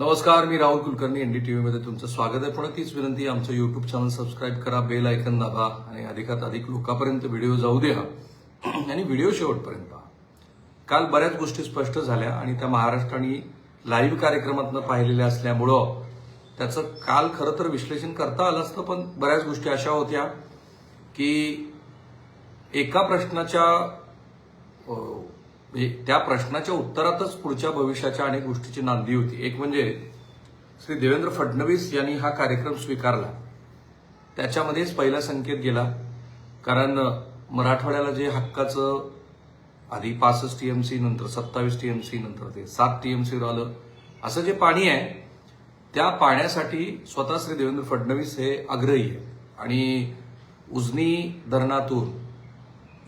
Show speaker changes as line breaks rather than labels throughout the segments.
नमस्कार मी राहुल कुलकर्णी एनडीटीव्ही मध्ये तुमचं स्वागत आहे. पुन्हा तीच विनंती आमचं युट्यूब चॅनल सबस्क्राईब करा बेल आयकन दाबा आणि अधिकात अधिक लोकांपर्यंत व्हिडिओ जाऊ द्या. आणि व्हिडिओ शेवटपर्यंत पहा. काल बऱ्याच गोष्टी स्पष्ट झाल्या आणि त्या महाराष्ट्राने लाईव्ह कार्यक्रमातनं पाहिलेल्या असल्यामुळं त्याचं काल खरं तर विश्लेषण करता आलं असतं पण बऱ्याच गोष्टी अशा होत्या की एका प्रश्नाच्या त्या प्रश्नाच्या उत्तरातच पुढच्या भविष्याच्या अनेक गोष्टीची नांदी होती. एक म्हणजे श्री देवेंद्र फडणवीस यांनी हा कार्यक्रम स्वीकारला. त्याच्यामध्येच पहिला संकेत गेला. कारण मराठवाड्याला जे हक्काचं आधी पासष्ट टीएमसी नंतर सत्तावीस टीएमसी नंतर ते सात टीएमसीवर आलं. असं जे पाणी आहे त्या पाण्यासाठी स्वतः श्री देवेंद्र फडणवीस हे आग्रही आहे आणि उजनी धरणातून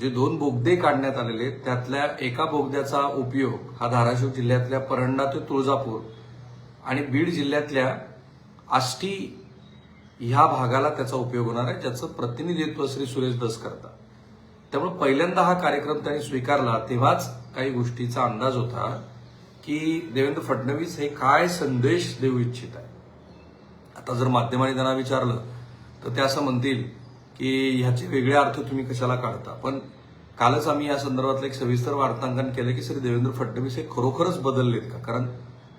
जे दोन बोगदे काढण्यात आलेले आहेत, त्यातल्या एका बोगद्याचा उपयोग हा धाराशिव जिल्ह्यातल्या परंडा ते तुळजापूर आणि बीड जिल्ह्यातल्या आष्टी ह्या भागाला त्याचा उपयोग होणार आहे ज्याचं प्रतिनिधित्व श्री सुरेश दस करतात. त्यामुळे पहिल्यांदा हा कार्यक्रम त्यांनी स्वीकारला तेव्हाच काही गोष्टीचा अंदाज होता की देवेंद्र फडणवीस हे काय संदेश देऊ इच्छित आहे आता जर माध्यमांनी त्यांना विचारलं तर ते असं म्हणतील की ह्याचे वेगळे अर्थ तुम्ही कशाला काढता? पण कालच आम्ही या संदर्भातलं एक सविस्तर वार्तांकन केलं की श्री देवेंद्र फडणवीस हे खरोखरच बदललेत का? कारण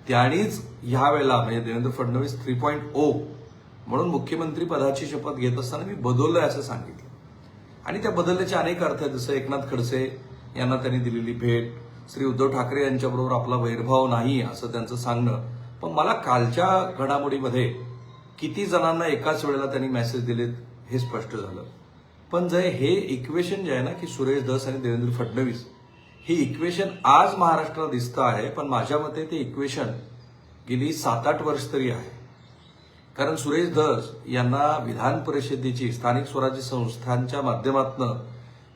त्यांनीच ह्या वेळेला म्हणजे Devendra Fadnavis three point O म्हणून मुख्यमंत्री पदाची शपथ घेत असताना मी बदललोय असं सांगितलं. आणि त्या बदलण्याचे अनेक अर्थ आहेत जसं एकनाथ खडसे यांना त्यांनी दिलेली भेट श्री उद्धव ठाकरे यांच्याबरोबर आपला वैरभाव नाही असं त्यांचं सांगणं. पण मला कालच्या घडामोडीमध्ये किती जणांना एकाच वेळेला त्यांनी मेसेज दिलेत? हे स्पष्ट झालं. पण जे हे इक्वेशन जे आहे ना की सुरेश धस आणि देवेंद्र फडणवीस हे इक्वेशन आज महाराष्ट्राला दिसतं आहे पण माझ्या मते ते इक्वेशन गेली सात आठ वर्ष तरी आहे. कारण सुरेश धस यांना विधान परिषदेची स्थानिक स्वराज्य संस्थांच्या माध्यमातून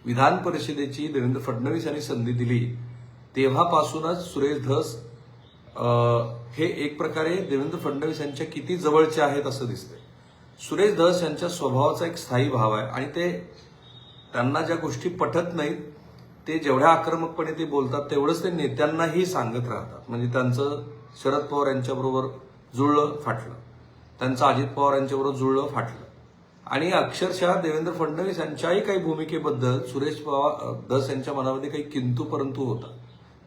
विधान परिषदेची देवेंद्र फडणवीस यांनी संधी दिली तेव्हापासूनच सुरेश धस हे एक प्रकारे देवेंद्र फडणवीस यांच्या किती जवळचे आहेत असं दिसतंय. सुरेश धस यांच्या स्वभावाचा एक स्थायी भाव आहे आणि ते त्यांना ज्या गोष्टी पटत नाहीत ते जेवढ्या आक्रमकपणे ते बोलतात तेवढंच ते नेत्यांनाही सांगत राहतात. म्हणजे त्यांचं शरद पवार यांच्याबरोबर जुळलं फाटलं. त्यांचं अजित पवार यांच्याबरोबर जुळलं फाटलं. आणि अक्षरशः देवेंद्र फडणवीस यांच्याही काही भूमिकेबद्दल सुरेश पवार धस यांच्या मनामध्ये काही किंतू परंतु होता.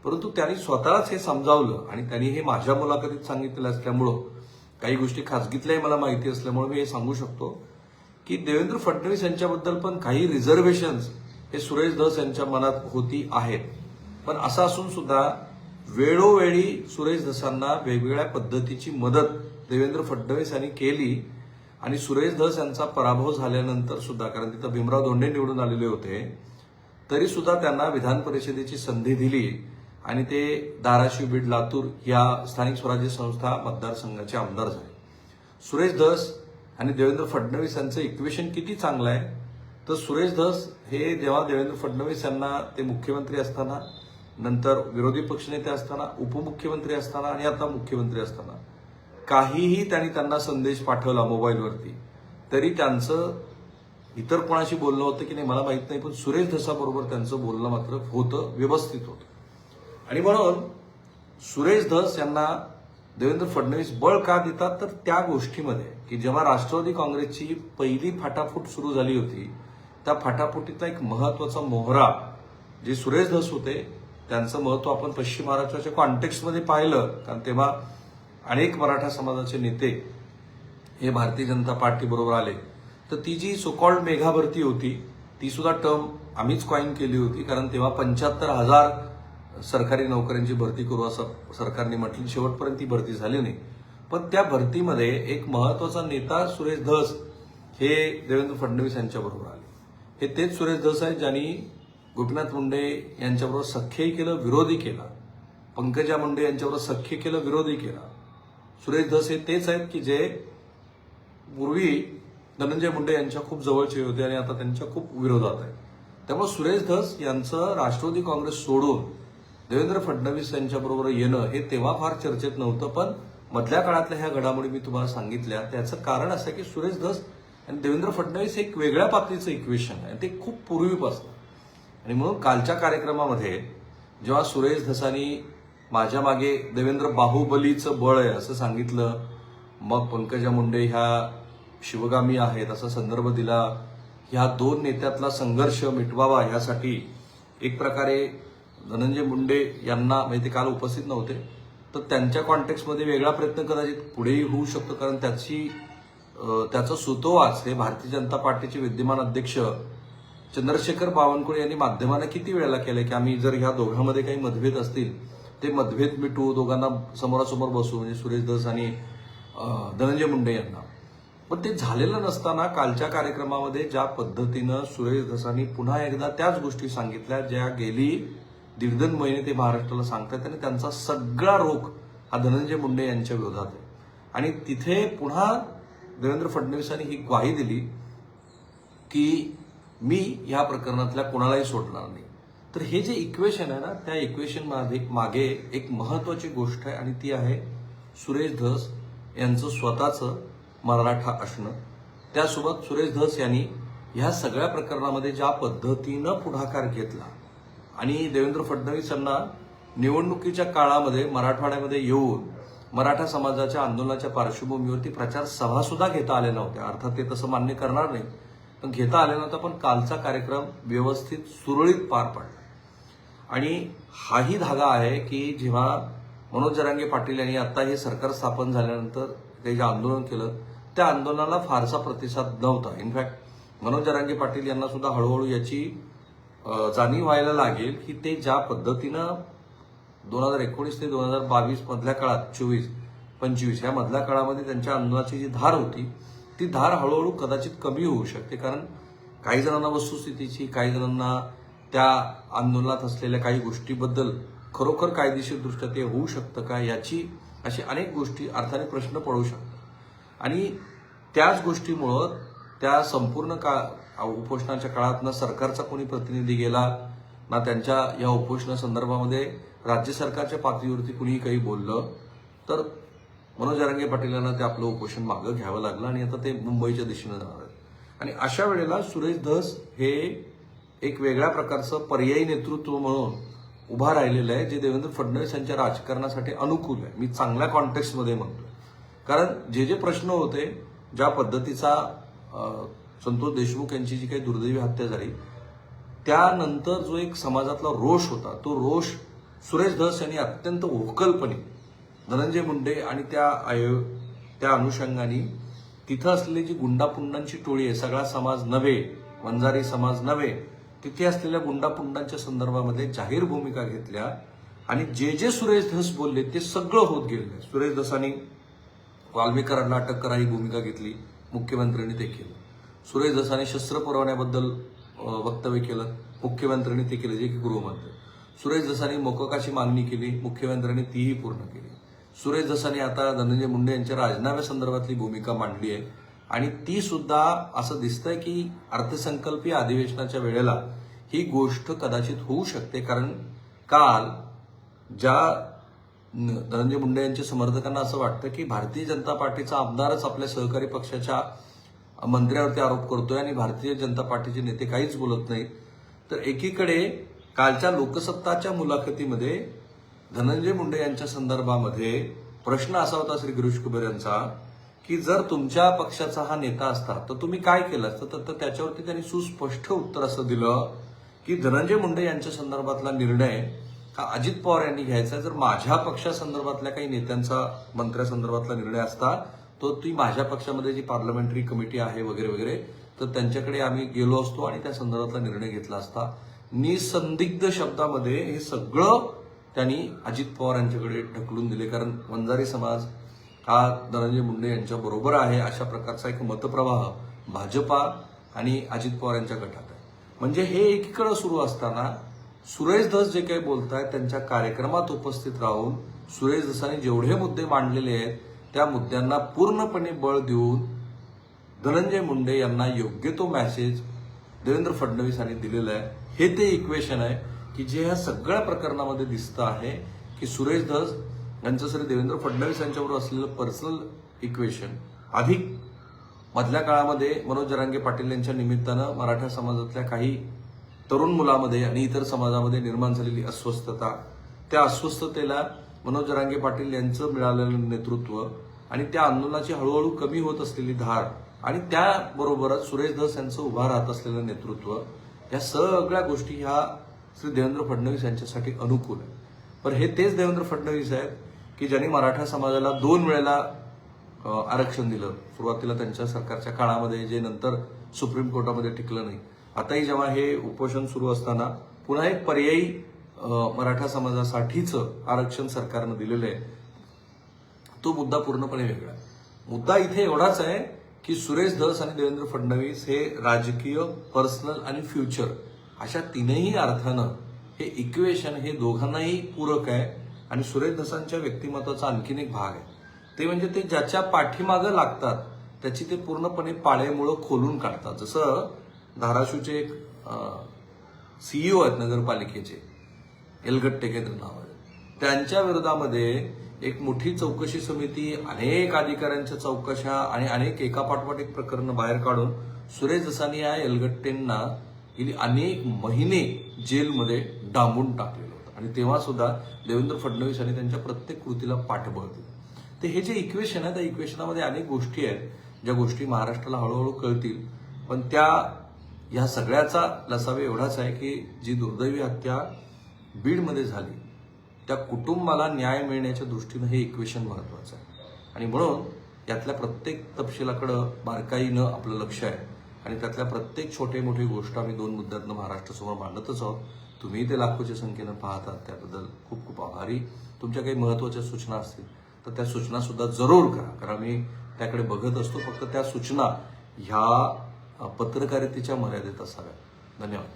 परंतु त्यांनी स्वतःच हे समजावलं आणि त्यांनी हे माझ्या मुलाखतीत सांगितलेलं असल्यामुळं काही गोष्टी खाजगीतल्याही मला माहिती असल्यामुळे मी हे सांगू शकतो की देवेंद्र फडणवीस यांच्याबद्दल पण काही रिझर्वेशन्स हे सुरेश धस यांच्या मनात होती आहेत. पण असं असून सुद्धा वेळोवेळी सुरेश धसांना वेगवेगळ्या पद्धतीची मदत देवेंद्र फडणवीस यांनी केली आणि सुरेश धस यांचा पराभव झाल्यानंतर सुद्धा कारण तिथं भीमराव धोंडे निवडून आलेले होते तरी सुद्धा त्यांना विधान परिषदेची संधी दिली. आणि ते धाराशिव बीड लातूर या स्थानिक स्वराज्य संस्था मतदारसंघाचे आमदार झाले. सुरेश धस आणि देवेंद्र फडणवीस यांचं इक्वेशन किती चांगलं आहे? तर सुरेश धस हे जेव्हा देवेंद्र फडणवीस यांना ते मुख्यमंत्री असताना नंतर विरोधी पक्षनेते असताना उपमुख्यमंत्री असताना आणि आता मुख्यमंत्री असताना काहीही त्यांनी त्यांना संदेश पाठवला मोबाईलवरती तरी त्यांचं इतर कोणाशी बोलणं होतं की नाही मला माहीत नाही पण सुरेश धसाबरोबर त्यांचं बोलणं मात्र होतं व्यवस्थित होतं. आणि म्हणून सुरेश धस यांना देवेंद्र फडणवीस बळ का देतात? तर त्या गोष्टीमध्ये की जेव्हा राष्ट्रवादी काँग्रेसची पहिली फाटाफूट सुरू झाली होती त्या फाटाफुटीतला एक महत्त्वाचा मोहरा जे सुरेश धस होते त्यांचं महत्त्व आपण पश्चिम महाराष्ट्राच्या कॉन्टेक्स्टमध्ये पाहिलं. कारण तेव्हा अनेक मराठा समाजाचे नेते हे भारतीय जनता पार्टी बरोबर आले. तर ती जी सोकॉल्ड मेघा भरती होती ती सुद्धा टर्म आम्हीच कॉईन केली होती. कारण तेव्हा पंच्याहत्तर हजार सरकारी नोकऱ्यांची भरती करू असं सरकारने म्हटली. शेवटपर्यंत ती भरती झाली नाही. पण त्या भरतीमध्ये एक महत्त्वाचा नेता सुरेश धस हे देवेंद्र फडणवीस यांच्याबरोबर आले. हे तेच सुरेश धस आहेत ज्यांनी गोपीनाथ मुंडे यांच्याबरोबर सख्यही केलं विरोधी केला. पंकजा मुंडे यांच्याबरोबर सख्य केलं विरोधी केला. सुरेश धस हे तेच आहेत की जे पूर्वी धनंजय मुंडे यांच्या खूप जवळचे होते आणि आता त्यांच्या खूप विरोधात आहेत. त्यामुळे सुरेश धस यांचं राष्ट्रवादी काँग्रेस सोडून देवेंद्र फडणवीस यांच्याबरोबर येणं हे तेव्हा फार चर्चेत नव्हतं पण मधल्या काळातल्या ह्या घडामोडी मी तुम्हाला सांगितल्या. त्याचं कारण असं की सुरेश धस आणि देवेंद्र फडणवीस एक वेगळ्या पातळीचं इक्वेशन आहे. ते खूप पूर्वीपासून. आणि म्हणून कालच्या कार्यक्रमामध्ये जेव्हा सुरेश धसानी माझ्या मागे देवेंद्र बाहुबलीचं बळ आहे असं सांगितलं मग पंकजा मुंडे ह्या शिवगामी आहेत असा संदर्भ दिला ह्या दोन नेत्यातला संघर्ष मिटवावा ह्यासाठी एक प्रकारे धनंजय मुंडे यांना म्हणजे ते काल उपस्थित नव्हते तर त्यांच्या कॉन्टेक्स्टमध्ये वेगळा प्रयत्न कदाचित पुढेही होऊ शकतो कारण त्याची त्याचं त्याचा सुतोवाच हे भारतीय जनता पार्टीचे विद्यमान अध्यक्ष चंद्रशेखर बावनकुळे यांनी माध्यमांना किती वेळेला केलं की आम्ही जर ह्या दोघांमध्ये काही मतभेद असतील ते मतभेद मिटू दोघांना समोरासमोर बसू म्हणजे सुरेश दस आणि धनंजय मुंडे यांना. पण ते झालेलं नसताना कालच्या कार्यक्रमामध्ये ज्या पद्धतीनं सुरेश दसांनी पुन्हा एकदा त्याच गोष्टी सांगितल्या ज्या गेली दीड दोन महिने ते महाराष्ट्राला सांगतात आणि त्यांचा सगळा रोख हा धनंजय मुंडे यांच्या विरोधात आहे. आणि तिथे पुन्हा देवेंद्र फडणवीसांनी ही ग्वाही दिली की मी या प्रकरणातल्या कोणालाही सोडणार नाही. तर हे जे इक्वेशन आहे ना त्या इक्वेशनमध्ये मागे एक महत्वाची गोष्ट आहे आणि ती आहे सुरेश धस यांचं स्वतःचं मराठा असणं त्यासोबत सुरेश धस यांनी ह्या सगळ्या प्रकरणामध्ये ज्या पद्धतीनं पुढाकार घेतला आणि देवेंद्र फडणवीसांना निवडणुकीच्या काळामध्ये मराठवाड्यामध्ये येऊन मराठा समाजाच्या आंदोलनाच्या पार्श्वभूमीवरती प्रचार सभा सुद्धा घेता आल्या नव्हत्या. अर्थात ते तसं मान्य करणार नाही. पण घेता आले नव्हता पण कालचा कार्यक्रम व्यवस्थित सुरळीत पार पडला. आणि हाही धागा आहे की जेव्हा मनोज जरांगे पाटील यांनी आता हे सरकार स्थापन झाल्यानंतर ते जे आंदोलन केलं त्या आंदोलनाला फारसा प्रतिसाद नव्हता. इनफॅक्ट मनोज जरांगे पाटील यांना सुद्धा हळूहळू याची जाणीव व्हायला लागेल की ते ज्या पद्धतीनं दोन हजार एकोणीस ते दोन हजार बावीस मधल्या काळात चोवीस पंचवीस या मधल्या काळामध्ये त्यांच्या आंदोलनाची जी धार होती ती धार हळूहळू कदाचित कमी होऊ शकते. कारण काही जणांना वस्तुस्थितीची काही जणांना त्या आंदोलनात असलेल्या काही गोष्टीबद्दल खरोखर कायदेशीरदृष्ट्या ते होऊ शकतं का याची अशी अनेक गोष्टी अर्थाने प्रश्न पडू शकतात. आणि त्याच गोष्टीमुळं त्या संपूर्ण का उपोषणाच्या काळात ना सरकारचा कोणी प्रतिनिधी गेला ना त्यांच्या या उपोषणा संदर्भामध्ये राज्य सरकारच्या पातळीवरती कुणीही काही बोललं तर मनोज अरंगे पाटील यांना ते आपलं उपोषण मागं घ्यावं लागलं आणि आता ते मुंबईच्या दिशेनं जाणार आहेत. आणि अशा वेळेला सुरेश धस हे एक वेगळ्या प्रकारचं पर्यायी नेतृत्व म्हणून उभा राहिलेलं आहे जे देवेंद्र फडणवीस यांच्या राजकारणासाठी अनुकूल आहे. मी चांगल्या कॉन्टेक्स्टमध्ये म्हणतोय. कारण जे जे प्रश्न होते ज्या पद्धतीचा संतोष देशमुख यांची जी काही दुर्दैवी हत्या झाली त्यानंतर जो एक समाजातला रोष होता तो रोष सुरेश धस यांनी अत्यंत ओकलपणे धनंजय मुंडे आणि त्या आयो त्या अनुषंगाने तिथं असलेली जी गुंडापुंडांची टोळी आहे सगळा समाज नव्हे वंजारी समाज नव्हे तिथे असलेल्या गुंडापुंडांच्या संदर्भामध्ये जाहीर भूमिका घेतल्या आणि जे जे सुरेश धस बोलले ते सगळं होत गेले. सुरेश धसांनी वाल्मीकरांना अटक करा ही भूमिका घेतली मुख्यमंत्र्यांनी ते केलं सुरेश दसाने शस्त्र पुरवण्याबद्दल वक्तव्य केलं. मुख्यमंत्र्यांनी ते केलं जे की गृहमंत्री. सुरेश दसाने मोकोकाची मागणी केली मुख्यमंत्र्यांनी तीही पूर्ण केली. सुरेश दसाने आता धनंजय मुंडे यांच्या राजीनाम्यासंदर्भातली भूमिका मांडली आहे. आणि ती सुद्धा असं दिसतंय की अर्थसंकल्पीय अधिवेशनाच्या वेळेला ही गोष्ट कदाचित होऊ शकते. कारण काल ज्या धनंजय मुंडे यांच्या समर्थकांना असं वाटतं की भारतीय जनता पार्टीचा आमदारच आपल्या सहकारी पक्षाच्या मंत्र्यावरती आरोप करतोय आणि भारतीय जनता पार्टीचे नेते काहीच बोलत नाहीत. तर एकीकडे कालच्या लोकसत्ताच्या मुलाखतीमध्ये धनंजय मुंडे यांच्या संदर्भामध्ये प्रश्न असा होता श्री गिरीश कुबेर यांचा की जर तुमच्या पक्षाचा हा नेता असता तर तुम्ही काय केलं असतं? तर- तर त्याच्यावरती त्यांनी सुस्पष्ट उत्तर असं दिलं की धनंजय मुंडे यांच्या संदर्भातला निर्णय हा अजित पवार यांनी घ्यायचा जर माझ्या पक्षासंदर्भातल्या काही नेत्यांचा मंत्र्यासंदर्भातला निर्णय असता तो ती माझ्या पक्षामध्ये जी पार्लमेंटरी कमिटी आहे वगैरे वगैरे तर त्यांच्याकडे आम्ही गेलो असतो आणि त्या संदर्भातला निर्णय घेतला असता. निसंदिग्ध शब्दामध्ये हे सगळं त्यांनी अजित पवार यांच्याकडे ढकलून दिले. कारण वंजारी समाज हा धनंजय मुंडे यांच्या बरोबर आहे अशा प्रकारचा एक मतप्रवाह भाजपा आणि अजित पवार यांच्या गटात आहे. म्हणजे हे एकीकडे सुरू असताना सुरेश धस जे काही बोलतायत त्यांच्या कार्यक्रमात उपस्थित राहून सुरेश धसांनी जेवढे मुद्दे मांडलेले आहेत त्या मुद्द्यांना पूर्णपणे बळ देऊन धनंजय मुंडे यांना योग्य तो मॅसेज देवेंद्र फडणवीस यांनी दिलेला आहे. हे ते इक्वेशन आहे की जे ह्या सगळ्या प्रकरणामध्ये दिसतं आहे की सुरेश धस यांचं सर देवेंद्र फडणवीस यांच्याबरोबर असलेलं पर्सनल इक्वेशन अधिक मधल्या काळामध्ये मनोज जरांगे पाटील यांच्या निमित्तानं मराठा समाजातल्या काही तरुण मुलामध्ये आणि इतर समाजामध्ये निर्माण झालेली अस्वस्थता त्या अस्वस्थतेला मनोज जरांगे पाटील यांचं मिळालेलं नेतृत्व आणि त्या आंदोलनाची हळूहळू कमी होत असलेली धार आणि त्याबरोबरच सुरेश धस यांचं उभा राहत असलेलं नेतृत्व या सगळ्या गोष्टी ह्या श्री देवेंद्र फडणवीस यांच्यासाठी अनुकूल आहे पण हे तेच देवेंद्र फडणवीस आहेत की ज्यांनी मराठा समाजाला दोन वेळेला आरक्षण दिलं. सुरुवातीला त्यांच्या सरकारच्या काळामध्ये जे नंतर सुप्रीम कोर्टामध्ये टिकलं नाही. आताही जेव्हा हे उपोषण सुरू असताना पुन्हा एक पर्यायी मराठा समाजासाठीचं आरक्षण सरकारनं दिलेलं आहे. तो मुद्दा पूर्णपणे वेगळा मुद्दा इथे एवढाच आहे की सुरेश धस आणि देवेंद्र फडणवीस हे राजकीय पर्सनल आणि फ्युचर अशा तीनही अर्थानं हे इक्वेशन हे दोघांनाही पूरक आहे आणि सुरेश धसांच्या व्यक्तिमत्वाचा आणखीन एक भाग आहे. ते म्हणजे ते ज्याच्या पाठीमागं लागतात त्याची ते पूर्णपणे पाळेमुळं खोलून काढतात. जसं धाराशिवचे एक सीईओ आहेत नगरपालिकेचे. एलगट टेकेंद्र नाव त्यांच्या विरोधामध्ये एक मोठी चौकशी समिती अनेक अधिकाऱ्यांच्या चौकशा आणि अनेक एकापाठोपाठ एक प्रकरण बाहेर काढून सुरेश जसानी या एलगट्टेंना गेली अनेक महिने जेलमध्ये डांबून टाकलेलं होतं. आणि तेव्हा सुद्धा देवेंद्र फडणवीस यांनी त्यांच्या प्रत्येक कृतीला पाठबळ दिलं. तर हे जे इक्वेशन आहे त्या इक्वेशनामध्ये अनेक गोष्टी आहेत ज्या गोष्टी महाराष्ट्राला हळूहळू कळतील. पण त्या ह्या सगळ्याचा लसावे एवढाच आहे की जी दुर्दैवी हत्या बीडमध्ये झाली. त्या कुटुंबाला न्याय मिळण्याच्या दृष्टीनं हे इक्वेशन महत्वाचं आहे. आणि म्हणून यातल्या प्रत्येक तपशिलाकडं बारकाईनं आपलं लक्ष आहे. आणि त्यातल्या प्रत्येक छोटे मोठी गोष्ट आम्ही दोन मुद्द्यातनं महाराष्ट्रासमोर मांडतच आहोत. तुम्ही ते लाखोच्या संख्येनं पाहतात त्याबद्दल खूप खूप आभारी. तुमच्या काही महत्त्वाच्या सूचना असतील तर त्या सूचनासुद्धा जरूर करा. कारण आम्ही त्याकडे बघत असतो. फक्त त्या सूचना ह्या पत्रकारितेच्या मर्यादेत असाव्या धन्यवाद.